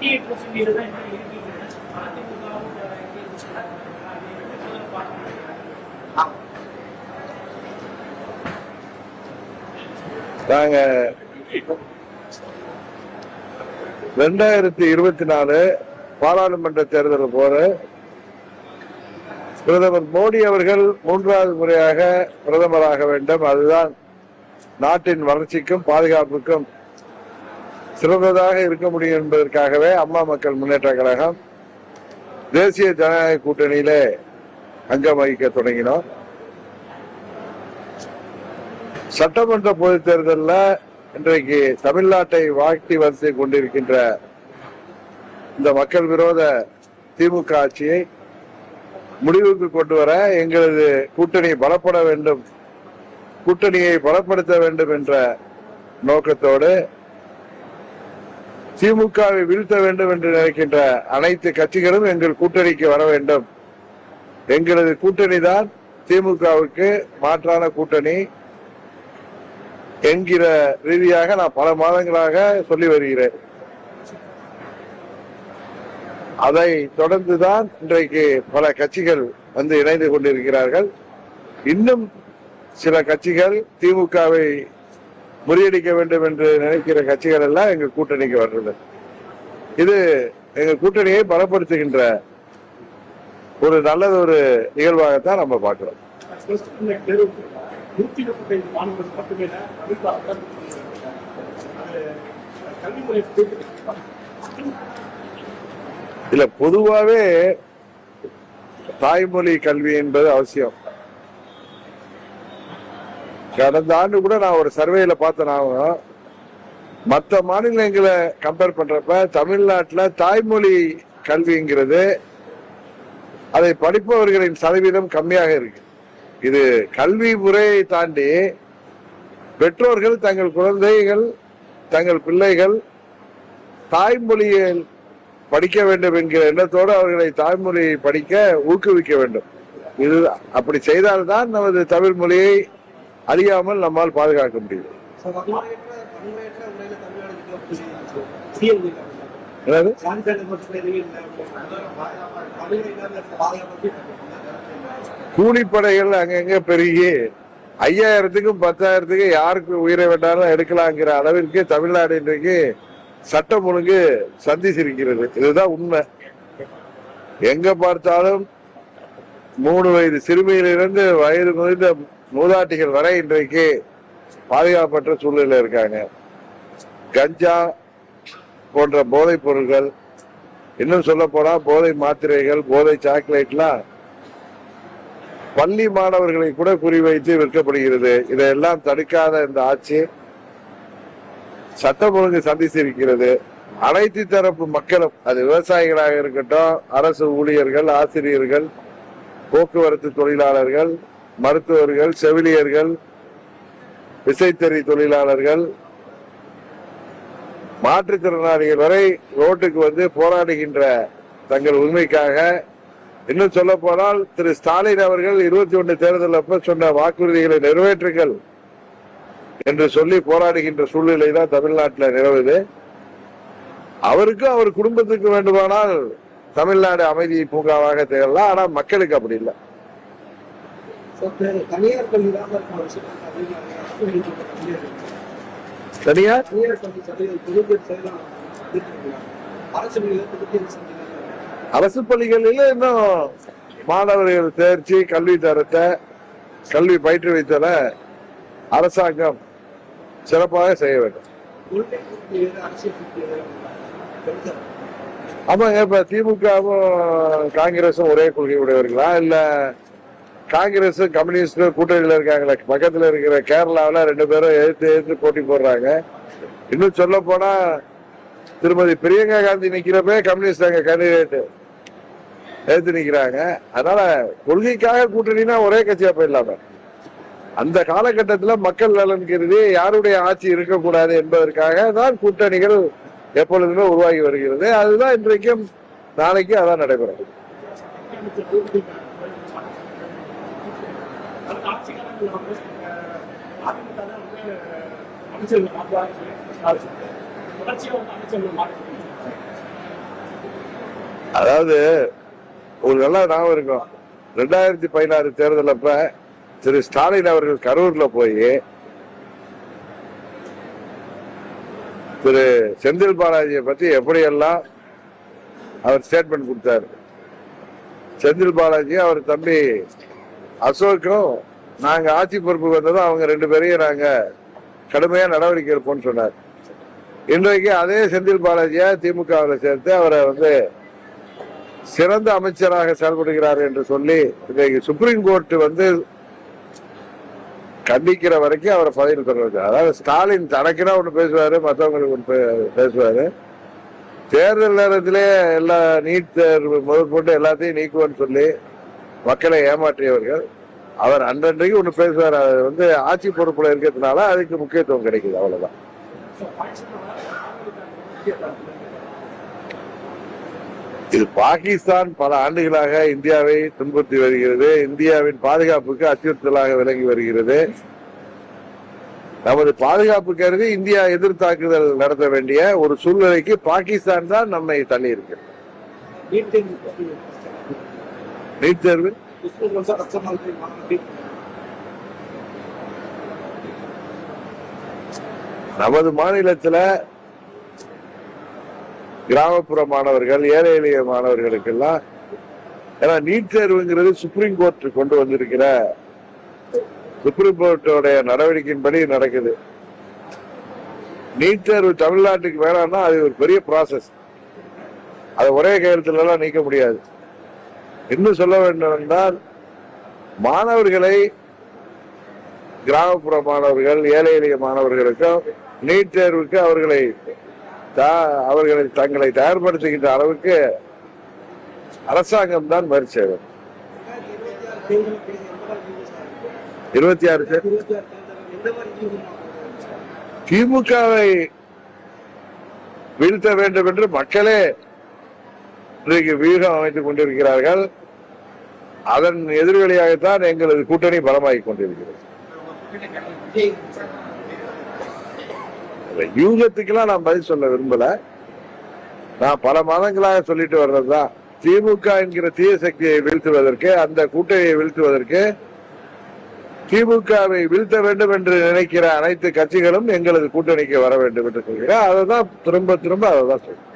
Twenty eight தான் இன்னும் அதிமுகவும் நாங்க ரெண்டாயிரத்தி இருபத்தி நாலு பாராளுமன்ற தேர்தல் போற பிரதமர் மோடி அவர்கள் மூன்றாவது முறையாக பிரதமராக வேண்டும். அதுதான் நாட்டின் வளர்ச்சிக்கும் பாதுகாப்புக்கும் சிறந்ததாக இருக்க முடியும் என்பதற்காகவே அம்மா மக்கள் முன்னேற்ற கழகம் தேசிய ஜனநாயக கூட்டணியிலே அங்கம் வகிக்க தொடங்கினோம். சட்டமன்ற பொதுத் தேர்தலில் இன்றைக்கு தமிழ்நாட்டை வாழ்த்தி வரிசை கொண்டிருக்கின்ற இந்த மக்கள் விரோத திமுக ஆட்சியை முடிவுக்கு கொண்டு வர எங்களது கூட்டணி பலப்பட வேண்டும் கூட்டணியை பலப்படுத்த வேண்டும் என்ற நோக்கத்தோடு திமுகவை வீழ்த்த வேண்டும் என்று நினைக்கின்ற அனைத்து கட்சிகளும் எங்கள் கூட்டணிக்கு வர வேண்டும். எங்களது கூட்டணி தான் திமுகவுக்கு மாற்றான கூட்டணி என்கிற ரீதியாக நான் பல மாதங்களாக சொல்லி வருகிறேன். அதை தொடர்ந்துதான் இன்றைக்கு பல கட்சிகள் வந்து இணைந்து கொண்டிருக்கிறார்கள். இன்னும் சில கட்சிகள் திமுகவை முறியடிக்க வேண்டும் என்று நினைக்கிற கட்சிகள் எல்லாம் எங்க கூட்டணிக்கு வர்றது இது எங்க கூட்டணியை பலப்படுத்துகின்ற ஒரு நல்லது ஒரு நிகழ்வாகத்தான் நம்ம பார்க்கிறோம். இல்ல பொதுவாவே தாய்மொழி கல்வி என்பது அவசியம். கடந்த ஆண்டு கூட நான் ஒரு சர்வேல பார்த்தேன் மற்ற மாநிலங்களை கம்பேர் பண்றப்ப தமிழ்நாட்டில் தாய்மொழி கல்விங்கிறது அதை படிப்பவர்களின் சதவீதம் கம்மியாக இருக்கு. இது கல்வி முறையை தாண்டி பெற்றோர்கள் தங்கள் குழந்தைகள் தங்கள் பிள்ளைகள் தாய்மொழியில் படிக்க வேண்டும் என்கிற எண்ணத்தோடு அவர்களை தாய்மொழியை படிக்க ஊக்குவிக்க வேண்டும். இது அப்படி செய்தால்தான் நமது தமிழ் மொழியை அழியாமல் நம்மால் பாதுகாக்க முடியும் என்னது? கூலிப்படைகள் அங்கங்க பெருகி ஐயாயிரத்துக்கும் பத்தாயிரத்துக்கும் யாருக்கு உயிரை வேண்டாலும் எடுக்கலாங்கிற அளவிற்கு தமிழ்நாடு இன்றைக்கு சட்டம் ஒழுங்கு சந்திச்சிருக்கிறது. இதுதான் உண்மை. எங்க பார்த்தாலும் மூணு வயது சிறுமியிலிருந்து வயது முதிர்ந்த மூதாட்டிகள் வரை இன்றைக்கு பாதுகாப்பற்ற சூழ்நிலையில் இருக்காங்க. கஞ்சா போன்ற போதைப் பொருட்கள் இன்னும் சொல்ல போனா போதை மாத்திரைகள் போதை சாக்லேட்லாம் பள்ளி மாணவர்களை கூட குறிவைத்து விற்கப்படுகிறது. இதையெல்லாம் தடுக்காத இந்த ஆட்சி சட்டம் ஒழுங்கு சந்திச்சிருக்கிறது அனைத்து தரப்பு மக்களும் அது விவசாயிகளாக இருக்கட்டும் அரசு ஊழியர்கள் ஆசிரியர்கள் போக்குவரத்து தொழிலாளர்கள் மருத்துவர்கள் செவிலியர்கள் விசைத்தறி தொழிலாளர்கள் மாற்றுத்திறனாளிகள் வரை ரோட்டுக்கு வந்து போராடுகின்ற தங்கள் உரிமைக்காக இன்னும் சொல்ல போனால் திரு ஸ்டாலின் அவர்கள் இருபத்தி ஒன்று தேர்தல் அப்ப சொன்ன வாக்குறுதிகளை நிறைவேற்றுங்கள் என்று சொல்லி போராடுகின்ற சூழ்நிலை தான் தமிழ்நாட்டில் நிலவுது. அவருக்கும் அவர் குடும்பத்துக்கு வேண்டுமானால் தமிழ்நாடு அமைதி பூங்காவாக திகழலாம். ஆனால் மக்களுக்கு அப்படி இல்லை. தனியார் பள்ளி தான் தனியார் தனியார்? பள்ளி சதவீதம் தொண்ணூத்தி சதவீதம். அரசு தொண்ணூத்தி அரசு பள்ளிகளில் இன்னும் மாணவர்கள் தேர்ச்சி கல்வி தரத்தை கல்வி பயிற்றுவித்தல அரசாங்கம் சிறப்பாக செய்ய வேண்டும். ஆமாங்க இப்ப திமுகவும் காங்கிரஸும் ஒரே கொள்கை உடையவர்களா இல்ல காங்கிரஸ் கம்யூனிஸ்ட் கூட்டணியில் இருக்காங்களே. பக்கத்தில் இருக்கிற கேரளாவில் ரெண்டு பேரும் எதிர்த்து எதிர்த்து போட்டி போடுறாங்க. இன்னும் சொல்ல போனா திருமதி பிரியங்கா காந்தி நிற்கிறப்பே கம்யூனிஸ்ட் அங்க கேண்டிடேட் எதிர்த்து நிக்கிறாங்க. அதனால கொள்கைக்காக கூட்டணினா ஒரே கட்சியா போயிடலாம. அந்த காலகட்டத்தில் மக்கள் நலன் கருதி யாருடைய ஆட்சி இருக்கக்கூடாது என்பதற்காக தான் கூட்டணிகள் எப்பொழுதுமே உருவாகி வருகிறது. அதுதான் இன்றைக்கும் நாளைக்கு அதான் நடைபெறும் அடுத்த ஆட்சி காலங்களில் வந்து அதிமுக தான் வந்து அமைச்சர்கள் மாற்றுவாங்க சொல்லி தொடர்ச்சியாக வந்து அமைச்சர்கள் மாற்றி அதாவது ஒரு நல்லா ஞாபகம் இருக்கும். ரெண்டாயிரத்தி பதினாறு தேர்தல் அப்ப திரு ஸ்டாலின் அவர்கள் கரூர்ல போய் திரு செந்தில் பாலாஜியை பத்தி எப்படியெல்லாம் அவர் ஸ்டேட்மெண்ட் கொடுத்தாரு. செந்தில் பாலாஜி அவர் தம்பி அசோக்கும் நாங்க ஆட்சி பொறுப்பு வந்ததும் அவங்க ரெண்டு பேரையும் நாங்க கடுமையா நடவடிக்கை எடுப்போம்னு சொன்னார். இன்றைக்கு அதே செந்தில் பாலாஜியா திமுகவில் சேர்த்து அவரை வந்து சிறந்த அமைச்சராக செயல்படுகிறார் என்று சொல்லி இன்றைக்கு சுப்ரீம் கோர்ட் வந்து கண்டிக்கிற வரைக்கும் அவரை பதவியில் பெறுவது அதாவது ஸ்டாலின் தனக்குனா ஒன்று பேசுவாரு மற்றவங்களுக்கு ஒன்று பே- பேசுவாரு. தேர்தல் நேரத்திலே எல்லா நீட் தேர்வு முதல் போட்டு எல்லாத்தையும் நீக்குவோன்னு சொல்லி மக்களை ஏமாற்றியவர்கள். அவர் அன்றன்றைக்கு ஒண்ணு பேசுவார். அது வந்து ஆட்சி பொறுப்புல இருக்கிறதுனால அதுக்கு முக்கியத்துவம் கிடைக்குது. அவ்வளவுதான். இது பாகிஸ்தான் பல ஆண்டுகளாக இந்தியாவை துன்புறுத்தி வருகிறது. இந்தியாவின் பாதுகாப்புக்கு அச்சுறுத்தலாக விளங்கி வருகிறது. நமது பாதுகாப்பு கருதி இந்தியா எதிர் தாக்குதல் நடத்த வேண்டிய ஒரு சூழ்நிலைக்கு பாகிஸ்தான் தான் நம்மை தள்ளி இருக்கு நீட் தேர்வு நமது மாநிலத்துல கிராமப்புற மாணவர்கள் ஏழை எளிய மாணவர்களுக்கெல்லாம் ஏன்னா நீட் தேர்வுங்கிறது சுப்ரீம் கோர்ட் கொண்டு வந்திருக்கிற சுப்ரீம் கோர்ட்டோடைய நடவடிக்கையின்படி நடக்குது. நீட் தேர்வு தமிழ்நாட்டுக்கு வேணாம்னா அது ஒரு பெரிய ப்ராசஸ் அதை ஒரே கையெழுத்துல எல்லாம் நீக்க முடியாது. இன்னும் சொல்ல வேண்டும் என்றால் மாணவர்களை கிராமப்புற மாணவர்கள் ஏழை எளிய மாணவர்களுக்கும் நீட் தேர்வுக்கு அவர்களை அவர்களை தங்களை தயார்படுத்துகின்ற அளவுக்கு அரசாங்கம் தான் முயற்சி செய்வது இருபத்தி ஆறு திமுகவை வீழ்த்த வேண்டும் என்று மக்களே இன்றைக்கு வியூகம் அமைத்துக் கொண்டிருக்கிறார்கள். அதன் எதிர்வெளியாகத்தான் எங்களது கூட்டணி பலமாகிக் கொண்டிருக்கிறது. யூகத்துக்கெல்லாம் நான் பதில் சொல்ல விரும்பல. நான் பல மாதங்களாக சொல்லிட்டு வர்றதுதான். திமுக என்கிற தீய சக்தியை வீழ்த்துவதற்கு அந்த கூட்டணியை வீழ்த்துவதற்கு திமுகவை வீழ்த்த வேண்டும் என்று நினைக்கிற அனைத்து கட்சிகளும் எங்களது கூட்டணிக்கு வர வேண்டும் என்று சொல்கிறேன். அதை தான் திரும்ப திரும்ப அதை தான் சொல்றேன்.